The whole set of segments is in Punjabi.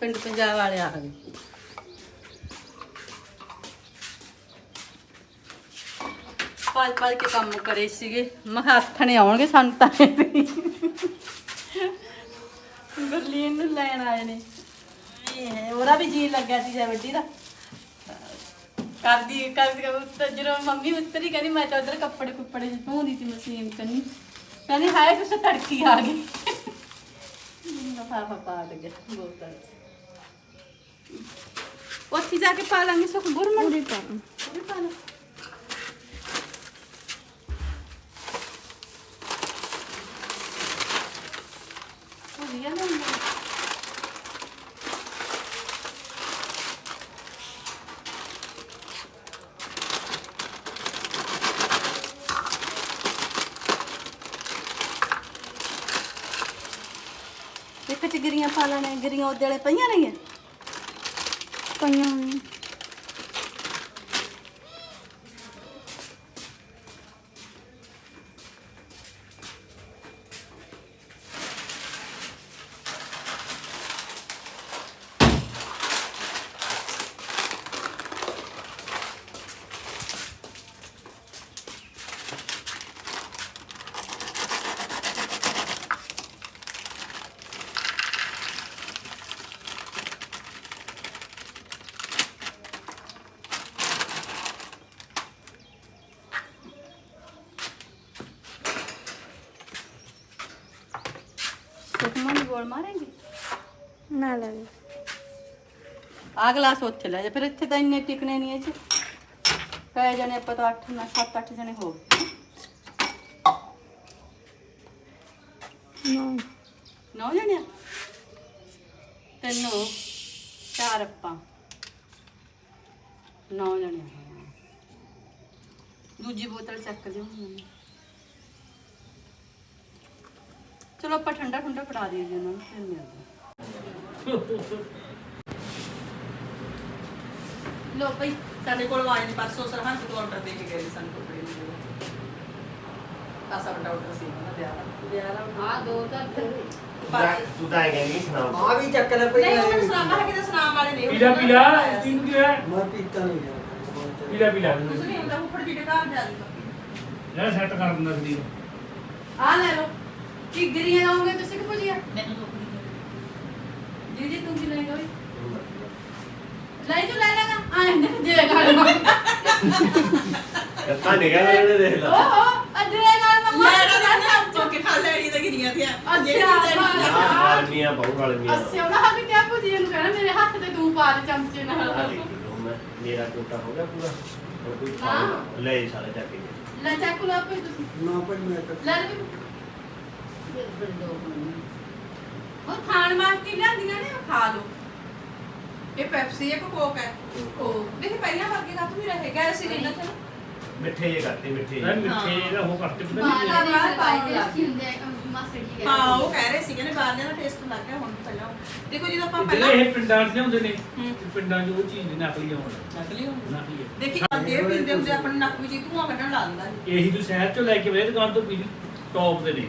ਪਿੰਡ ਪੰਜਾਬ ਵਾਲੇ ਆ ਗਏ। ਪਾਲ ਪਾਲ ਕੇ ਕੰਮ ਕਰੇ ਸੀਗੇ। ਮੈਂ ਕਿਹਾ, ਹੱਥ ਨੇ ਆਉਣਗੇ ਸਾਨੂੰ ਤਾਂ ਬਰਲੀਨ ਨੂੰ ਲੈਣ ਆਏ ਨੇ। ਇਹ, ਉਹਦਾ ਵੀ ਜੀ ਲੱਗਿਆ ਸੀ ਜੇ ਦਾ। ਕਰਦੀ ਕਰਦੀ ਉੱਤਰ ਜਦੋਂ ਮੰਮੀ ਉੱਤਰੀ, ਕਹਿੰਦੀ, ਮੈਂ ਤਾਂ ਉਧਰ ਕੱਪੜੇ ਕੁੱਪੜੇ ਜਿਹੇ ਧੋਂਦੀ ਸੀ ਮਸ਼ੀਨ ਕੰਨੀ ਕਹਿੰਦੀ, ਹਾਏ, ਕੁਛ ਤੜਕੀ ਆ ਗਈ। ਲਫਾਫਾ ਪਾ ਦੇ ਬੋਤਲ। ਉੱਥੇ ਜਾ ਕੇ ਪਾ ਲਾਂਗੇ ਸੁਖ ਗੁਰਮਨ ਪੂਰੀ ਪਾ ਪੂਰੀ ਪਾ ਲਾ ਪੂਰੀ ਆ ਨਾ ਇੱਕ ਚ ਗਿਰੀਆਂ ਪਾ ਮਾਰੇਂਗੇ ਨਾ ਲੱਗੇ ਆ ਗਲਾਸ ਉੱਥੇ ਲੈ ਜਾ ਫਿਰ ਇੱਥੇ ਤਾਂ ਇੰਨੇ ਟਿਕਣੇ ਨਹੀਂ ਇਹ ਚ ਪੈ ਜਾਣੇ ਆਪਾਂ ਤਾਂ 8 ਨਾ 7 8 ਜਣੇ ਹੋ ਗਏ ਨਾ ਨੌ ਜਣੇ ਆ? ਤਿੰਨ ਚਾਰ ਆਪਾਂ ਨੌ ਜਣੇ ਆ। ਦੂਜੀ ਬੋਤਲ ਚੱਕ ਲਿਓ ਹੁਣ। ਚਲੋ ਆਪਾਂ ਠੰਡਾ ਠੰਡਾ ਫੜਾ ਦਈਏ ਜੀ ਉਹਨਾਂ ਨੂੰ ਫਿਰ ਮਿਲਦੇ ਲੋ ਭਈ ਸਾਡੇ ਕੋਲ ਆਏ ਨੇ ਪਰਸੋਂ ਸਰਹੰਦ ਤੋਂ ਆਰਡਰ ਦੇ ਕੇ ਗਏ ਸੀ ਸਾਨੂੰ ਕੱਪੜੇ ਦੇ ਕਾਸਾ ਵੱਡਾ ਆਰਡਰ ਸੀ ਉਹਨਾਂ ਦਾ। ਵਿਆਹ ਦਾ ਆ ਦੋ ਤਾਂ ਪਰ- ਤੂੰ ਤਾਂ ਕਹਿੰਦੀ ਸੁਣਾਓ। ਆ ਵੀ ਚੱਕ ਲੈ ਪਈ ਨਹੀਂ ਉਹਨਾਂ ਸੁਨਾਮਾ ਹੈ ਕਿ ਸੁਨਾਮ ਵਾਲੇ ਨਹੀਂ ਪੀਲਾ ਪੀਲਾ ਤਿੰਨ ਕੀ ਹੈ? ਮੈਂ ਪੀਤਾ ਨਹੀਂ ਗਿਆ। ਪੀਲਾ ਪੀਲਾ। ਕੁਝ ਨਹੀਂ ਹੁੰਦਾ ਉੱਪਰ ਜਿਹੜੇ ਘਰ ਜਾ ਦੀ ਯਾਰ ਸੈੱਟ ਕਰ ਦਿੰਦਾ ਸੀ। ਆ ਲੈ ਲਓ। ਕੀ ਗਰੀਆਂ ਲਾਉਂਗੇ ਤੁਸੀਂ ਕਿ ਭੁਜੀਆ? ਮੈਨੂੰ ਦੁੱਖ ਨਹੀਂ ਜੀ ਜੀ ਤੂੰ ਕੀ ਲੈਗਾ ਵੀ ਲੈ ਤੂੰ ਲੈ ਲੈਗਾ ਆਏ ਨੇ ਜੇ ਘਰ ਮਾ ਕੱਤਾ ਨਿਕਲ ਉਹਨੇ ਦੇਖ ਲਾ। ਓਹੋ ਅਜੇ ਘਰ ਮਾ ਲੈਣਾ ਨਾ ਚੁੱਕ ਕੇ ਖਾ ਲੈਣੀ ਤਾਂ ਗਿਰੀਆਂ ਦੀਆਂ ਅੱਛਾ ਹਾਂ ਵਾਲਮੀਆਂ ਬਹੁ ਵਾਲਮੀਆਂ ਅੱਛਾ ਉਹਨਾਂ ਹੱਥ ਕਿਆ ਭੁਜੀਆ ਨੂੰ ਕਹਿਣਾ? ਮੇਰੇ ਹੱਥ ਤੇ ਤੂੰ ਪਾ ਦੇ ਚਮਚੇ ਨਾਲ। ਆ ਮੇਰਾ ਟੋਟਾ ਹੋ ਗਿਆ ਪੂਰਾ। ਹੁਣ ਕੋਈ ਹਾਂ। ਖਾਓ ਲੈ ਸਾਰਾ ਚੱਕ ਕੇ। ਲੈ ਚੱਕ ਲਓ ਆਪੇ ਤੁਸੀਂ। ਨਾ ਭਾਈ ਮੈਂ ਤਾਂ ਲੈ ਲੈ ਉਹ ਖਾਣ ਵਾਸਤੇ ਲਿਆਂਦੀਆਂ ਨੇ ਉਹ ਖਾ ਲਓ। ਇਹ ਪੈਪਸੀ ਹੈ ਕੋਕ ਹੈ। ਉਹ ਦੇਖ ਪਹਿਲਾਂ ਵਰਗੇ ਦਾ ਤੂੰ ਵੀ ਰਹੇਗਾ ਅਸੀਂ ਨਹੀਂ। ਨਾ ਮਿੱਠੇ ਜੇ ਕਰਤੇ ਮਿੱਠੇ ਜਿਹੇ। ਮਿੱਠੇ ਜਿਹੜਾ ਉਹ ਕਰਤੇ ਪਤਾ ਨਹੀਂ ਦਾ ਬਾਹਰ ਪਾਉਣ ਲੱਗ ਹੁੰਦੇ ਆ ਮਾਸੜ ਜੀ ਹਾਂ ਉਹ ਕਹਿ ਰਹੇ ਸੀਗੇ ਨੇ ਬਾਹਰ ਦਾ ਟੇਸਟ ਲੱਗ ਗਿਆ ਹੁਣ ਪਹਿਲਾਂ। ਦੇਖੋ ਜਦੋਂ ਆਪਾਂ ਪਹਿਲਾਂ ਜਿਹੜੇ ਇਹ ਪਿੰਡਾਂ 'ਚ ਹੁੰਦੇ ਨੇ ਹੂੰ। ਤੇ ਪਿੰਡਾਂ 'ਚ ਉਹ ਚੀਜ਼ ਨਕਲੀ ਆਉਣ। ਨਕਲੀ ਹੁੰਦੀ ਨਕਲੀ ਹੈ। ਦੇਖੀ ਅੱਗੇ ਪੀਂਦੇ ਹੁੰਦੇ ਆਪਣੇ ਨੱਕ ਵਿੱਚ ਹੀ ਧੂਆਂ ਕੱਢਣ ਲਾ ਦਿੰਦਾ ਸੀ ਇਹੀ ਤੂੰ ਸ਼ਹਿਰ 'ਚੋਂ ਲੈ ਕੇ ਵੇ ਦੁਕਾਨ ਤੋਂ ਪੀ ਟੌਪ ਦੇ ਨੇ।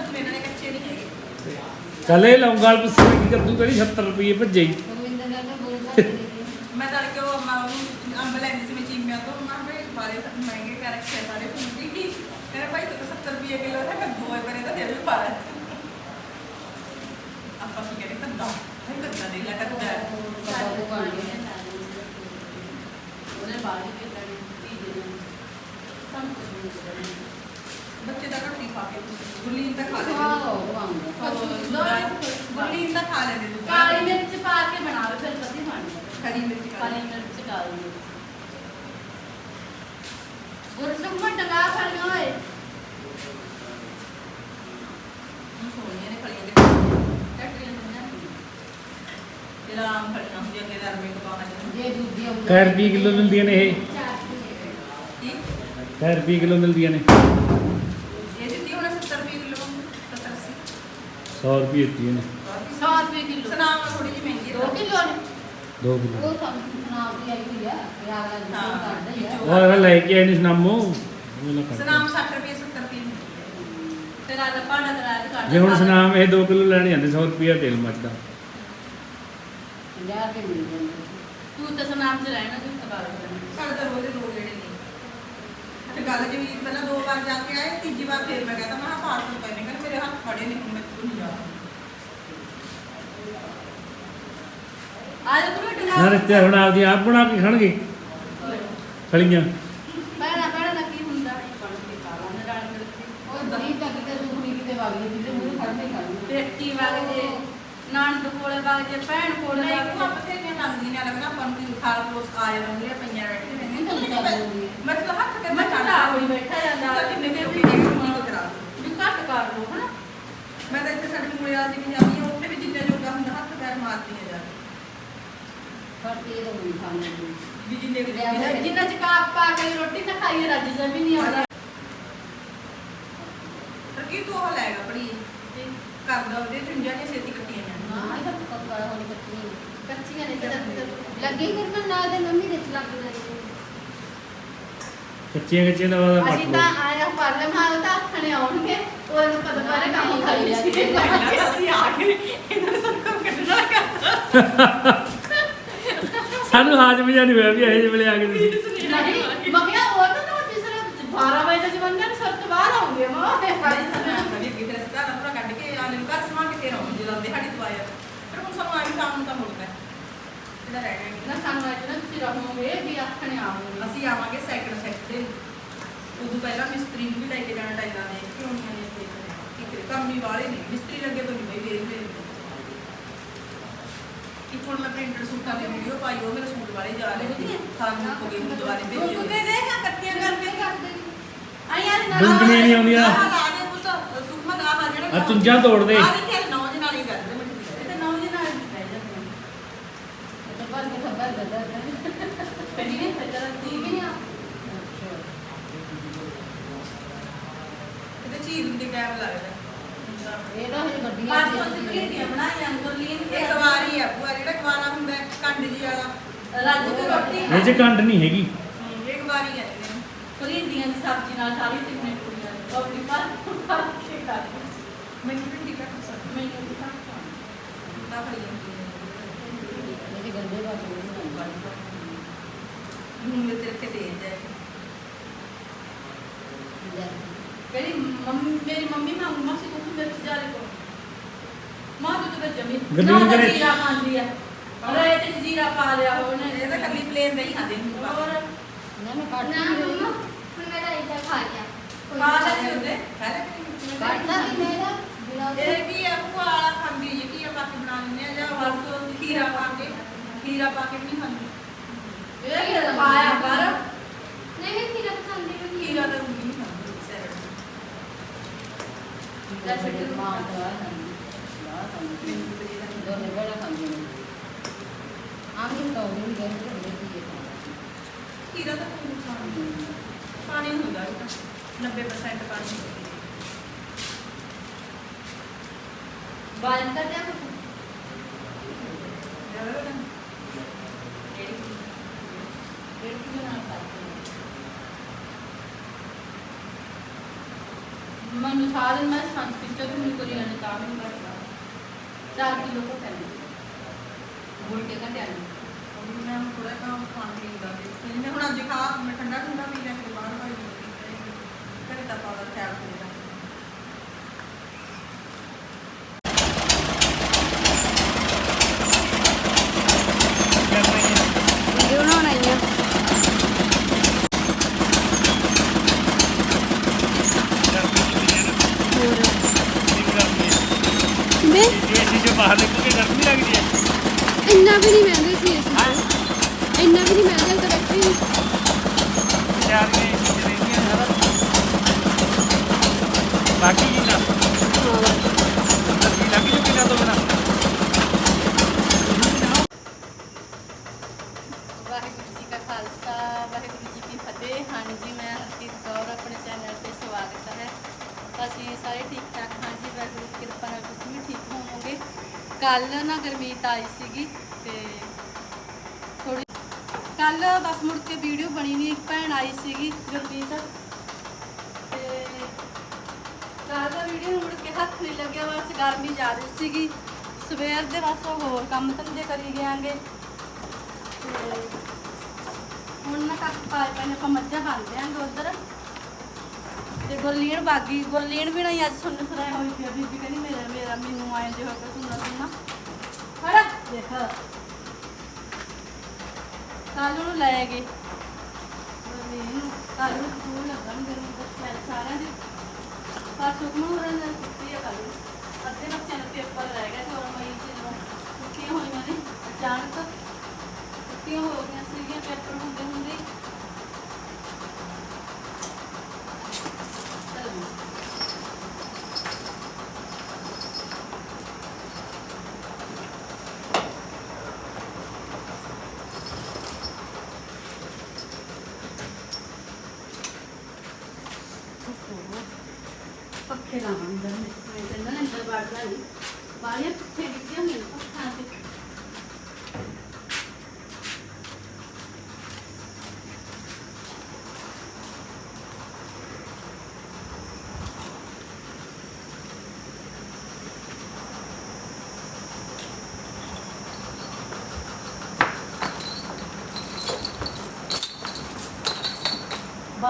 ਚੱਲੇ ਲੌਂਗਾਲ ਪਸੇ ਕੀ ਕੱਦੂ ਕਰੀ 70 ਰੁਪਏ ਭੱਜੇ ਹੀ ਦਾ ਮੈਂ ਤਾਂ ਕਿ ਉਹ ਮੈਂ ਉਹਨੂੰ ਅੰਬ ਲੈਂਦੀ ਸੀ ਮੈਂ ਚੀਮਿਆਂ ਤੋਂ ਮੈਂ ਵੀ ਬਾਰੇ ਤਾਂ ਮਹਿੰਗੇ ਕਰ ਰੱਖੇ ਸਾਰੇ ਫੁੱਲਦੀ ਕੀ ਕਹਿੰਦਾ ਭਾਈ ਤੂੰ ਤਾਂ 70 ਰੁਪਏ ਕਿਲੋ ਦਾ ਕੱਦੂ ਹੋਏ ਬਰੇ ਤਾਂ ਦੇ ਵੀ ਪਾ ਲੈ ਆਪਾਂ ਕੀ ਕਰੇ ਕੱਦਾ ਭਾਈ ਕੱਦਾ ਦੇ ਲੈ ਕੱਦਾ ਉਹਨੇ ਬਾਹਰ ਹੀ ਕੀਤਾ ਨਹੀਂ ਦੇ ਬੱਚੇ ਦਾ ਰੋਟੀ ਖਾ ਕੇ ਗੁਰਲੀਨ ਤਾਂ ਖਾ ਵਾਓ ਲੈਂਦੇ ਵਾਓ ਗੁਰਲੀਨ ਤਾਂ ਖਾ ਲੈਂਦੇ ਦੁੱਧ। ਕਾਲੀ ਮਿਰਚ ਪਾ ਕੇ ਬਣਾਓ ਫਿਰ ਪਤੀ ਬਣ ਹਰੀ ਮਿਰਚ ਖਾ ਕਾਲੀ ਮਿਰਚ ਕਾਲੀ ਮਿਰਚ। ਗੁਰਸੁਖ ਮਾ ਡੰਗਾ ਫੜਨਾ ਓਏ। ਸੋਨੀਆ ਨੇ ਫਲੀਆਂ ਦੇ ਟੱਟੀਆਂ ਦੁਨੀਆ ਜਿਹੜਾ ਆਮ ਫੜੀਆਂ ਹੁੰਦੀਆਂ ਕਿ ਦਰਮੇ ਕਪਾਹਾਂ ਜੇ ਦੂਜੀ ਆਉਂਦੀ ਕੈ ਰੁਪਏ ਕਿਲੋ ਮਿਲਦੀਆਂ ਨੇ ਇਹ। ਕੀ? ਕੈ ਰੁਪਏ ਕਿਲੋ ਮਿਲਦੀਆਂ ਨੇ। 70 ਰੁਪਏ ਕਿਲੋ 70 80 100 ਰੁਪਏ ਦਿੱਤੀਆਂ ਨੇ 100 ਰੁਪਏ ਕਿਲੋ। ਸੁਨਾਮ ਥੋੜੀ ਜਿਹੀ ਮਹਿੰਗੀ ਦੋ ਕਿਲੋ ਨੇ 2 ਕਿਲੋ। ਉਹ ਸੁਣਾ ਦੀ ਆਈ ਹੋਈ ਆ ਯਾਰ ਦਾ ਹੀ ਆ। ਉਹ ਲੈ ਕੇ ਆਏ ਨੇ ਸਨਾਮੋ। ਸੁਨਾਮ 60 ਰੁਪਏ 70 ਰੁਪਏ। ਫਿਰ ਆਦਾ ਭਾਂਡਾ ਕਰਾ ਕੇ ਕੱਢ ਜੇ ਹੁਣ ਸਨਾਮ ਇਹ 2 ਕਿਲੋ ਲੈਣ ਜਾਂਦੇ 100 ਰੁਪਏ ਤੇਲ ਮੱਚਦਾ। 50 ਰੁਪਏ ਮਿਲ ਜਾਂਦੇ। ਤੂੰ ਤਾਂ ਸਨਾਮ ਚ ਰਹਿਣਾ ਤੂੰ ਤਬਾਰ ਕਰਨਾ ਸਾਡੇ ਰੋਜ਼ ਦੋ ਨੇ ਤੇ ਗੱਲ ਜੀ ਪਹਿਲਾਂ ਦੋ ਵਾਰ ਜਾ ਕੇ ਆਏ ਤੀਜੀ ਵਾਰ ਫੇਰ ਮੈਂ ਕਹਤਾ ਮੈਂ ਪਾਰਸਲ ਪੈਣੇ ਕਰ ਮੇਰੇ ਹੱਥ ਫੜੇ ਨੇ ਹੁਣ ਮੈਂ ਤੂੰ ਨਹੀਂ ਜਾ ਤੂੰ ਨਾ ਰਿਸ਼ਤੇ ਹੁਣ ਆਪਦੀ ਆਪ ਬਣਾ ਕੇ ਖਾਣਗੇ। ਫਲੀਆਂ। ਪੈਣਾ ਪੈਣਾ ਨਾ ਕੀ ਹੁੰਦਾ? ਇਹ ਬਣ ਕੇ ਖਾ ਲਾਂਗੇ ਰਲ ਮਿਲ ਕੇ। ਉਹ ਬੜੀ ਤੱਕ ਤੇ ਸੁਖਣੀ ਕਿਤੇ ਵਗ ਗਈ ਜਿਹਦੇ ਮੂੰਹ ਖੜਨੇ ਖੜਨੇ ਪੇਟੀ ਵਗ ਜੇ ਨਾਨਕ ਕੋਲੇ ਵਗ ਜੇ ਭੈਣ ਕੋਲੇ ਨਹੀਂ ਵਗ ਨੇ ਲੱਗਣਾ ਆਪਾਂ ਨੂੰ ਖਾਲ ਪੋਸ ਪਈਆਂ ਬੈਠੇ ਤਾਂ ਹੈ। ਮੈਂ ਤਾਂ ਹੱਥ ਕੇ ਮੈਂ ਤਾਂ ਹੋਈ ਬੈਠਾ ਜਾਂਦਾ ਕਿੰਨੇ ਦੇ ਰੁਪਏ ਦੇ ਕਿੰਨੀ ਕੋ ਕਰਾ? ਵੀ ਘੱਟ ਕਰ ਲੋ ਹਨਾ? ਮੈਂ ਤਾਂ ਇੱਥੇ ਸਾਡੇ ਮੂਲੇ ਵਾਲੀ ਦੀ ਜਾਂਦੀ ਹਾਂ ਉੱਥੇ ਵੀ ਜਿੰਨਾ ਜੋਗਾ ਹੁੰਦਾ ਹੱਥ ਪੈਰ ਮਾਰਦੀ ਆ ਜਾ। ਪਰ ਤੇ ਨਹੀਂ ਖਾਣੇ ਵੀ ਜਿੰਨੇ ਕੁ ਨੇ। ਜਿੰਨਾ ਚ ਕਾ ਪਾ ਕੇ ਰੋਟੀ ਨਾ ਖਾਈਏ ਰੱਜ ਜਮੀ ਨਹੀਂ ਆਉਂਦਾ। ਪਰ ਕੀ ਤੂੰ ਉਹ ਲੈਗਾ ਬੜੀ ਕਰ ਦੋ ਉਹਦੇ ਚੁੰਝਾਂ ਨੇ ਛੇਤੀ ਕੱਟੀਆਂ ਜਾਣ ਹਾਂ ਇਹ ਤਾਂ ਪੱਕਾ ਹੋਣੀ ਕੱਚੀ ਕੱਚੀਆਂ ਨੇ ਜਿਹੜਾ ਲੱਗੀ ਕਰਨਾ ਨਾਲ ਦੇ ਮੰਮੀ ਦੇ ਲੱਗ ਰਹੀ ਕੱਚੀਆਂ ਕੱਚੀਆਂ ਦਾ ਵਾਦਾ ਕੱਟ ਅਸੀਂ ਲਓ। ਤਾਂ ਆਇਆ ਪਰਲੇ ਮਾਲ ਤਾਂ ਆਖਣੇ ਆਉਣਗੇ ਉਹਨੂੰ ਕਦੋਂ ਬਾਰੇ ਕੰਮ ਖਾਈ ਸੀ ਪਹਿਲਾਂ ਤਾਂ ਅਸੀਂ ਆ ਕੇ ਇਹਨਾਂ ਨੂੰ ਸਭ ਕੰਮ ਕੱਢਣਾ ਕਰਦਾ ਸਾਨੂੰ ਹਾਜ਼ਮ ਜਿਹਾ ਨਹੀਂ ਹੋਇਆ ਵੀ ਇਹ ਜਿਹੇ ਵੇਲੇ ਆ ਗਏ ਤੁਸੀਂ। ਨਹੀਂ ਮੈਂ ਕਿਹਾ ਉਹ ਤਾਂ ਨਾ ਜਿਸ 12 ਵਜੇ ਨੇ ਸੱਤ ਬਾਹਰ ਆਉਂਗੇ ਮਾਂ ਕਦੀ ਕਿ ਰਸਤਾ ਨਾ ਪੂਰਾ ਕੱਢ ਕੇ ਆਲੇ ਨੂੰ ਘਰ ਸਮਾ ਕੇ ਤੇਰਾ ਹੁੰਦੀ ਜਾਂਦੇ ਸਾਡੀ ਦਵਾਈ ਪਰ ਹੁਣ ਸਾਨੂੰ ਤਾਂ ਮੁੜਦਾ ਇਹਦਾ ਰਹਿ ਗਿਆ ਨਾ ਸਾਨੂੰ ਅੱਜ ਨਾ ਤੁਸੀਂ ਰਹੋਗੇ ਵੀ ਆਖਣੇ ਆਉਂਗੇ ਅਸੀਂ ਆਵਾਂਗੇ ਸੈਕਿੰਡ ਸੈਕਟ ਤੇ। ਉਦੋਂ ਪਹਿਲਾਂ ਮਿਸਤਰੀ ਨੂੰ ਵੀ ਲੈ ਕੇ ਜਾਣਾ ਟਾਈਲਾਂ ਦੇ ਕਿ ਹੋਣੀਆਂ ਨੇ ਇੱਥੇ ਕਿ ਕੰਮੀ ਵਾਲੇ ਨਹੀਂ ਮਿਸਤਰੀ ਲੱਗੇ ਤੋਂ ਨਹੀਂ ਬਈ ਵੇਖ ਲੈ ਕਿ ਹੁਣ ਮੈਂ ਪ੍ਰਿੰਟਡ ਸੂਟਾਂ ਦੀ ਵੀਡੀਓ ਪਾਈ ਉਹ ਮੇਰੇ ਸੂਟ ਵਾਲੇ ਜਾ ਰਹੇ ਨੇ ਸਾਨੂੰ ਹੋ। ਗਏ ਹੁਣ ਦੁਬਾਰੇ ਭੇਜਿਓ ਤੂੰ ਦੇ ਦੇ ਕੱਟੀਆਂ ਕਰਕੇ। ਕਰਦੇ ਆਈ ਯਾਰ ਨਾ ਡੁੰਗਣੀਆਂ ਨਹੀਂ ਆਉਂਦੀਆਂ। ਆਹ ਲਾ ਦੇ ਪੁੱਤ ਸੁਖਮਨ ਆਹ ਜਿਹੜਾ ਆ ਚੁੰਝਾਂ ਤੋੜ ਦੇ। ਆ ਨੌ ਦੇ ਨਾਲ ਹੀ ਕਰਦੇ ਮੈਂ ਇਹ ਤਾਂ ਨੌ ਦੇ ਨਾਲ ਬਹਿ ਜਾਂਦੇ ਤਾਂ ਪਰ ਕੇ ਖਬਰ ਦਦਾ ਕਦੀ ਨਹੀਂ ਫਜਰ ਠੀਕ ਨਹੀਂ ਆ ਕਿਤੇ ਚੀਰ ਹੁੰਦੀ ਟਾਈਮ ਲੱਗਦਾ। ਇਹ ਤਾਂ ਹਜੇ ਵੱਡੀਆਂ ਪਾਸੋਂ ਤੇ ਪਲੇਟੀਆਂ ਬਣਾਈਆਂ ਅੰਗਰਲੀਨ ਇਹ ਗਵਾਰੀ ਆ ਭੂਆ ਜਿਹੜਾ ਗਵਾਰਾ ਹੁੰਦਾ ਹੈ, ਕੰਡ ਜੀ ਵਾਲਾ। ਰੱਜ ਕੇ ਰੋਟੀ ਇਹ ਚ ਕੰਡ ਨਹੀਂ ਹੈਗੀ। ਇਹ ਗਵਾਰੀ ਆ ਇਹਨੇ। ਪਲੀਟੀਆਂ ਦੀ ਸਬਜ਼ੀ ਨਾਲ ਸਾਰੀ ਤਿੰਨੇ ਕੁੜੀਆਂ ਉਹ ਆਪਣੀ ਪਰ ਪਰ ਕੇ ਕਰ ਮੈਨੂੰ ਵੀ ਟਿਕਟ ਪਸੰਦ। ਮੈਨੂੰ ਵੀ ਤਾਂ ਨਾ ਹੈ। ਇਹ ਗੰਦੇ ਬਾਤ ਨਹੀਂ ਹੁਣ ਮੇਰੇ ਤੇਰੇ ਤੇ ਤੇਜ਼ ਹੈ। ਮੇਰੀ ਮੰਮੀ ਮੇਰੀ ਮੰਮੀ ਮੈਂ ਮੰਮਾ ਸੇ ਕੁਝ ਮੇਰੇ ਜਾ ਰਹੀ ਕੋ ਮਾਂ ਤੂੰ ਤਾਂ ਜਮੀ ਗੱਡੀ ਨੂੰ ਨਾ ਕਰੇ। ਜੀਰਾ ਖਾਂਦੀ ਆ। ਅਰੇ ਤੇ ਜੀਰਾ ਪਾ ਲਿਆ ਉਹਨੇ। ਇਹ ਤਾਂ ਕੱਲੀ ਪਲੇਨ ਦਾ ਹੀ ਖਾਂਦੇ ਨੇ ਹੋਰ? ਨਾ ਮੈਂ ਕੱਢ ਨਾ ਮੰਮਾ ਹੁਣ ਮੈਂ ਤਾਂ ਇੱਥੇ ਖਾ ਗਿਆ ਖਾ ਲੈਂਦੇ ਹੁੰਦੇ ਖਾ ਲੈ ਕਿ ਕੱਢਦਾ ਵੀ ਮੇਰਾ ਬਿਨਾ ਇਹ ਵੀ ਆ ਭੂਆ ਵਾਲਾ ਖਾਂਦੀ ਜੀ ਕੀ ਆ ਬਾਕੀ ਬਣਾ ਲੈਂਦੇ ਆ। ਜਾਂ ਵਰਤੋਂ ਖੀਰਾ ਪਾ ਕੇ ਖੀਰਾ ਪਾ ਕੇ ਵੀ ਨਹੀਂ ਖਾਂਦੀ। ਇਹ ਕੀ ਪਾਇਆ ਕਰ। ਨਹੀਂ ਮੈਂ ਖੀਰਾ ਪਸੰਦ ਨਹੀਂ ਖੀਰਾ ਤਾਂ ਉਂਝ ਨਹੀਂ ਖਾਂਦੀ ਸੈਲਡ ਲੈ ਛੱਡ ਮਾਂ ਦਾ ਦੋਨੇ ਬੜਾ ਖਾਂਦੇ ਨੇ ਆਮੀ ਤਾਂ ਉਹ ਵੀ ਗਏ ਤੇ ਉਹਦੇ ਕੀ ਖੀਰਾ ਤਾਂ ਕੋਈ ਨੁਕਸਾਨ ਨਹੀਂ ਪਾਣੀ ਹੁੰਦਾ ਇਹ ਤਾਂ 90% ਪਾਣੀ। ਹੁੰਦਾ ਬਾਜ ਕਰ ਦਿਆ ਕੁਛ ਫਿਰ ਕੀ ਬਣਾ ਪਾਤੇ ਮੈਨੂੰ ਸਾਰਿਆਂ ਮੈਂ ਸੰਸਕ੍ਰਿਤ ਤੋਂ ਨਹੀਂ ਕਰੀ ਆਨੇ ਤਾਂ ਨਹੀਂ। ਕਰਦਾ ਚਾਰ ਕਿਲੋ ਕੋ ਪੈਂਦੇ ਗੁੜ ਕੇ ਘਟਿਆ ਨਹੀਂ ਮੈਂ ਥੋੜਾ ਕੰਮ ਖਾਣ ਪੀਣ ਦਾ ਤੇ ਜਿਵੇਂ ਹੁਣ ਅੱਜ ਖਾ ਮੈਂ ਠੰਡਾ ਠੰਡਾ ਪੀ ਲਿਆ ਕਿ ਬਾਹਰ ਭਾਈ ਘਰੇ ਤਾਂ ਪਾਵਰ ਖਿਆਲ ਕਰੀਦਾ ਵੀਡੀਓ ਬਣਾਉਣ ਆਈ ਆ ਬੇ ਇਹ ਚੀਜ਼ ਬਾਹਰ ਨਿਕਲ ਕੇ ਗਰਮੀ ਲੱਗਦੀ ਹੈ ਇੰਨਾ ਵੀ ਨਹੀਂ ਮਹਿੰਗੇ ਸੀ ਅਸੀਂ ਇੰਨਾ ਵੀ ਨਹੀਂ ਮਹਿੰਗਾ ਤਾਂ ਬੈਠੇ ਚਾਰ ਨੇ ਜਿਹੜੀਆਂ ਸਾਰਾ ਬਾਕੀ ਜੀ ਨਾ ਹਾਂ ਲੱਗੀ ਲੱਗੀ ਜੋ ਕਿਨਾਂ ਤੋਂ ਬਣਾ ਵਾਹਿਗੁਰੂ ਜੀ ਕਾ ਖਾਲਸਾ ਵਾਹਿਗੁਰੂ ਜੀ ਕੀ ਫਤਿਹ ਹਾਂਜੀ ਮੈਂ ਹਰਪ੍ਰੀਤ ਕੌਰ ਆਪਣੇ ਚੈਨਲ ਤੇ ਸਵਾਗਤ ਹੈ ਅਸੀਂ ਸਾਰੇ ਠੀਕ ਠਾਕ। ਹਾਂ ਜੀ ਵਾਹਿਗੁਰੂ ਦੀ ਕਿਰਪਾ ਨਾਲ ਤੁਸੀਂ ਵੀ ਠੀਕ ਹੋਵੋਗੇ। ਕੱਲ ਨਾ ਗਰਮੀਤ ਆਈ ਸੀਗੀ ਤੇ ਥੋੜੀ ਕੱਲ ਬਸ ਮੁੜ ਕੇ ਵੀਡੀਓ ਬਣੀ ਨਹੀਂ ਇੱਕ ਭੈਣ ਆਈ ਸੀਗੀ ਗੁਰਮੀਤ। ਤੇ ਕੱਲ ਦਾ ਵੀਡੀਓ ਮੁੜ ਕੇ ਹੱਥ ਨਹੀਂ ਲੱਗਿਆ ਬਸ ਗਰਮੀ ਜ਼ਿਆਦਾ ਸੀਗੀ। ਸਵੇਰ ਦੇ ਬਸ ਹੋਰ ਕੰਮ ਧੰਦੇ ਕਰੀ ਗਿਆਂਗੇ ਤੇ ਹੁਣ ਨਾ ਕੱਪ ਪਏ ਨੇ ਆਪਾਂ ਮੱਝਾਂ ਬੰਨਦੇ ਆਂਗੇ ਉਧਰ ਤੇ ਗੁਰਲੀਨ ਬਾਗੀ ਗੁਰਲੀਨ ਵੀ ਨਹੀਂ ਅੱਜ ਸੁਣਨ ਸੁਣਾਇਆ। ਹੋਈ ਸੀ ਬੀਬੀ ਕਹਿੰਦੀ ਮੇਰਾ ਮੇਰਾ ਮੈਨੂੰ ਆਏ ਜੇ ਹੋ ਕੇ ਸੁਣਨਾ ਸੁਣਨਾ। ਹੜਾ ਦੇਖ। ਕੱਲ ਨੂੰ ਲੈ ਗਏ। ਕੱਲ ਨੂੰ ਸਕੂਲ ਲੱਗਣਗੇ ਨੂੰ ਬੱਚਿਆਂ ਸਾਰਿਆਂ ਦੇ। ਪਰ ਸੁਖਮਨ ਹੋਰਾਂ ਨੇ ਛੁੱਟੀ ਆ ਕੱਲ ਨੂੰ। ਅੱਧੇ ਬੱਚਿਆਂ ਨੂੰ ਪੇਪਰ ਰਹਿ ਗਏ ਤੇ ਉਹ ਮਈ ਚ ਜਦੋਂ ਛੁੱਟੀਆਂ ਹੋਈਆਂ ਨੇ, ਅਚਾਨਕ ਛੁੱਟੀਆਂ ਹੋ ਗਈਆਂ ਸੀਗੀਆਂ ਪੇਪਰ ਹੁੰਦੇ ਹੁੰਦੇ ਪੱਖੇ ਲਾਵਾਂ ਅੰਦਰ ਮੈਂ ਕਹਿੰਦਾ ਅੰਦਰ ਵੜਦਾ ਨਹੀਂ ਬਾਹਰ ਪੱਖੇ ਦਿੱਤੇ ਹੁੰਦੇ ਨੇ ਪੱਖਾਂ ਤੇ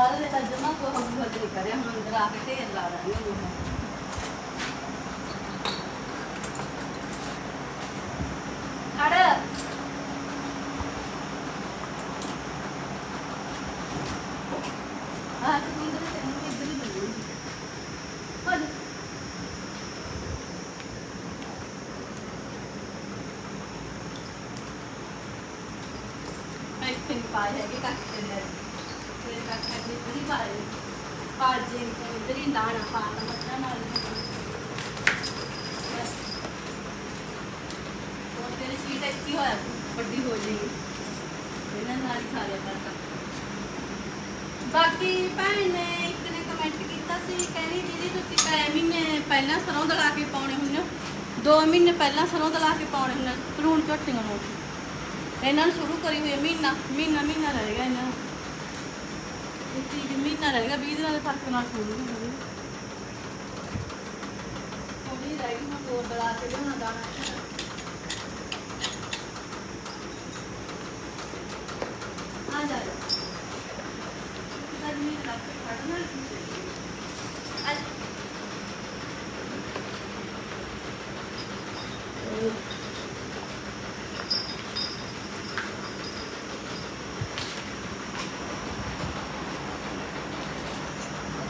ਬਾਹਰ ਦੇ ਤਾਂ ਜਮਾ ਕੋ ਹਮ ਹਲ ਨਹੀਂ ਕਰਿਆ ਹੁਣ ਅੰਦਰ ਆ ਕੇ ਢੇਰ ਲਾ ਦਾਂਗੇ ਉਹਨੂੰ ਖੜ ਆ ਤੂੰ ਅੰਦਰ ਤੈਨੂੰ ਇੱਧਰ ਹੀ ਮਿਲੂਗੀ ਹੋ ਜਾ ਮੈਂ ਇੱਥੇ ਨਹੀਂ ਪਾਏ ਹੈਗੇ ਕੱਟ ਦੇ ਲੈ ਫਿਰ ਕੱਟ ਕੇ ਇੱਧਰ ਹੀ ਪਾਏ ਪਾ ਜੇ ਇੱਧਰ ਹੀ ਦਾਣਾ ਨਾਲ ਬਸ। ਉਹ ਤੇਰੀ ਸੀਟ ਇੱਥੇ ਹੋਇਆ, ਵੱਡੀ ਹੋ ਜਾਏਗੀ। ਇਹਨਾਂ ਨਾਲ ਖਾ ਲਿਆ ਕਰਦਾ ਬਾਕੀ ਭੈਣ ਨੇ ਇੱਕ ਨੇ ਕਮੈਂਟ ਕੀਤਾ ਸੀ ਕਹਿੰਦੀ ਦੀਦੀ, ਤੁਸੀਂ ਕੈ ਮਹੀਨੇ ਪਹਿਲਾਂ ਸਰੋਂ ਦਲਾ ਕੇ ਪਾਉਣੇ ਹੁੰਦੇ ਦੋ ਮਹੀਨੇ ਪਹਿਲਾਂ ਸਰੋਂ ਦਲਾ ਕੇ ਪਾਉਣੇ ਹੁੰਦੇ ਤਰੂਣ ਝੋਟੀਆਂ ਨੂੰ ਇਹਨਾਂ ਨੂੰ ਸ਼ੁਰੂ ਕਰੀ ਹੋਈ ਹੈ ਮਹੀਨਾ ਮਹੀਨਾ ਮਹੀਨਾ ਰਹੇਗਾ ਇਹਨਾਂ ਨੂੰ। ਇਹ ਚੀਜ਼ ਮਹੀਨਾ ਰਹੇਗਾ 20 ਦਿਨਾਂ ਦੇ ਫ਼ਰਕ ਨਾਲ ਸ਼ੁਰੂ ਹੋ ਜਾਊਗੀ ਥੋੜੀ ਰਹਿ ਗਈ ਹੁਣ ਦੋ ਦਲਾ ਕੇ ਲਿਆਉਣਾ ਦਾਣਾ ਆ ਜਾ ਜਾ। ਆਦਮੀ ਰੱਖ ਕੇ ਖੜਨਾ ਅੱਜ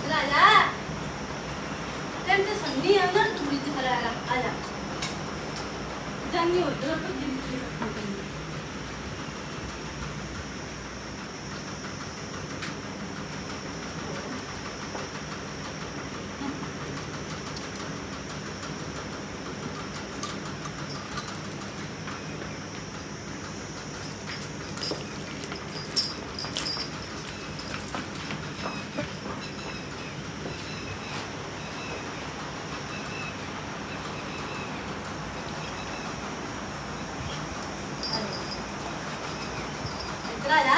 ਰਾਜਾ ਤੈਨੂੰ ਸੰਨੀ ਆ ਨਾ ਤੂੰ ਵੀ ਹਰਾ ਆ ਜਾ ਜਾਨੀ ਉਧਰ ਤੋਂ ਜਿੰਦੀ ਇੱਧਰ ਆ ਜਾ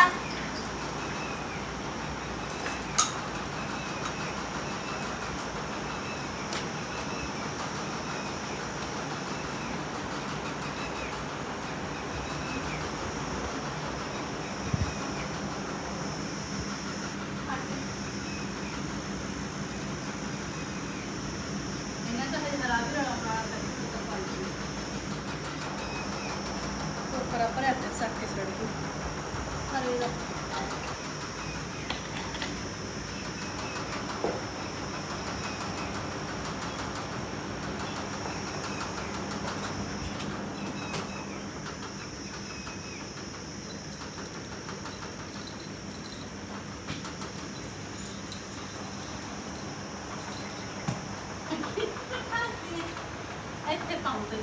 ਇਹਨਾਂ ਤਾਂ ਹਜੇ ਹਰਾ ਵੀ ਰਣਾ ਬਣਾ ਕੇ ਉੱਤਰ ਪਾਈ ਉੱਪਰ ਉੱਪਰ ਹੱਥ ਸੱਟ ਕੇ ਛੱਡ ਦੂੰ ਹਰੇ ਦਾ ਇੱਥੇ ਪਾਉਂ ਤੇ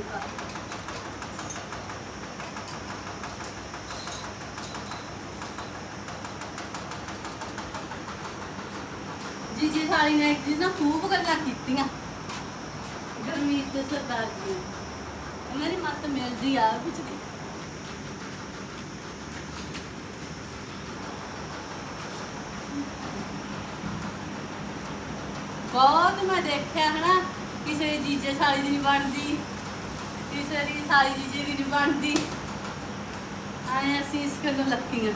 ਜੀਜੇ ਸਾਲੀ ਨੇ ਇੱਕ ਚੀਜ਼ ਖੂਬ ਗੱਲਾਂ ਕੀਤੀਆਂ। ਗਰਮੀਤ ਤੇ ਸਰਦਾਰ ਜੀ ਨੇ। ਉਹਨਾਂ ਦੀ ਮੱਤ ਮਿਲਦੀ ਆ ਵਿੱਚ ਦੀ ਬਹੁਤ ਮੈਂ ਦੇਖਿਆ ਹਨਾ, ਕਿਸੇ ਦੀ ਜੀਜੇ ਸਾਲੀ ਦੀ ਨਹੀਂ ਬਣਦੀ, ਕਿਸੇ ਦੀ ਸਾਲੀ ਜੀਜੇ ਦੀ ਨਹੀਂ ਬਣਦੀ। ਆਏ ਅਸੀਂ ਇਸ ਗੱਲੋਂ ਲੱਕੀਆਂ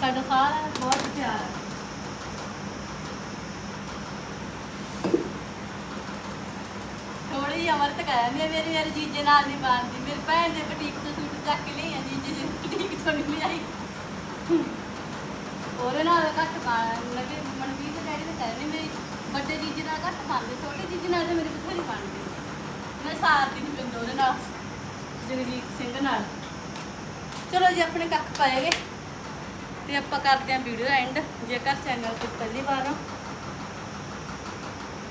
ਸਾਡਾ ਸਾਰਾ ਬਹੁਤ ਪਿਆਰ ਹੈ ਥੋੜੀ ਅਮਰਤ ਕਹਿਆ ਮੈਂ ਮੇਰੀ ਮੇਰੀ ਜੀਜੇ ਨਾਲ ਨਹੀਂ ਬਣਦੀ ਮੇਰੀ ਭੈਣ ਦੇ ਬੁਟੀਕ ਤੋਂ ਸੂਟ ਚੱਕ ਲਈ ਆ, ਜੀਜੇ ਦੇ ਬੁਟੀਕ ਤੋਂ ਨਹੀਂ ਲਿਆਈ। ਉਹਦੇ ਨਾਲ ਘੱਟ ਪਾਣ ਲੱਗੇ। ਮਨਵੀਰ ਦੇ ਡੈਡੀ ਨੇ ਕਹਿ ਮੇਰੀ ਵੱਡੇ ਜੀਜੇ ਨਾਲ ਘੱਟ ਪਾਉਂਦੇ। ਛੋਟੇ ਜੀਜੇ ਨਾਲ ਤੇ ਮੇਰੀ ਬਥੇਰੀ ਬਣਦੀ ਮੈਂ ਸਾਰਦੀ ਨਹੀਂ ਪਿੰਡ ਉਹਦੇ ਨਾਲ, ਜਗਜੀਤ ਸਿੰਘ ਨਾਲ। ਚਲੋ ਜੀ, ਆਪਣੇ ਕੱਖ ਪਾਏਗੇ ਤੇ ਆਪਾਂ ਕਰਦੇ ਆਂ ਵੀਡੀਓ ਦਾ ਐਂਡ ਜੇਕਰ ਚੈਨਲ ਤੇ ਪਹਿਲੀ ਵਾਰ ਹੋ,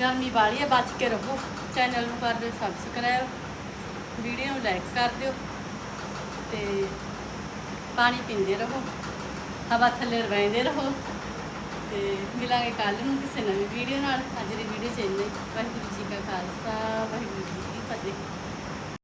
ਗਰਮੀ ਵਾਲੀ ਹੈ, ਬਚ ਕੇ ਰਹੋ। ਚੈਨਲ ਨੂੰ ਕਰ ਦਿਓ ਸਬਸਕ੍ਰਾਈਬ ਵੀਡੀਓ ਨੂੰ ਲਾਈਕ ਕਰ ਦਿਓ ਤੇ ਪਾਣੀ ਪੀਂਦੇ ਰਹੋ, ਹਵਾ ਥੱਲੇ ਰਹਿੰਦੇ ਰਹੋ ਤੇ ਮਿਲਾਂਗੇ ਕੱਲ ਨੂੰ ਕਿਸੇ ਨਵੀਂ ਵੀਡੀਓ ਨਾਲ। ਅੱਜ ਦੀ ਵੀਡੀਓ ਚ ਇੰਨਾ ਵਾਹਿਗੁਰੂ ਜੀ ਕਾ ਖਾਲਸਾ, ਵਾਹਿਗੁਰੂ ਜੀ ਕੀ ਫਤਿਹ।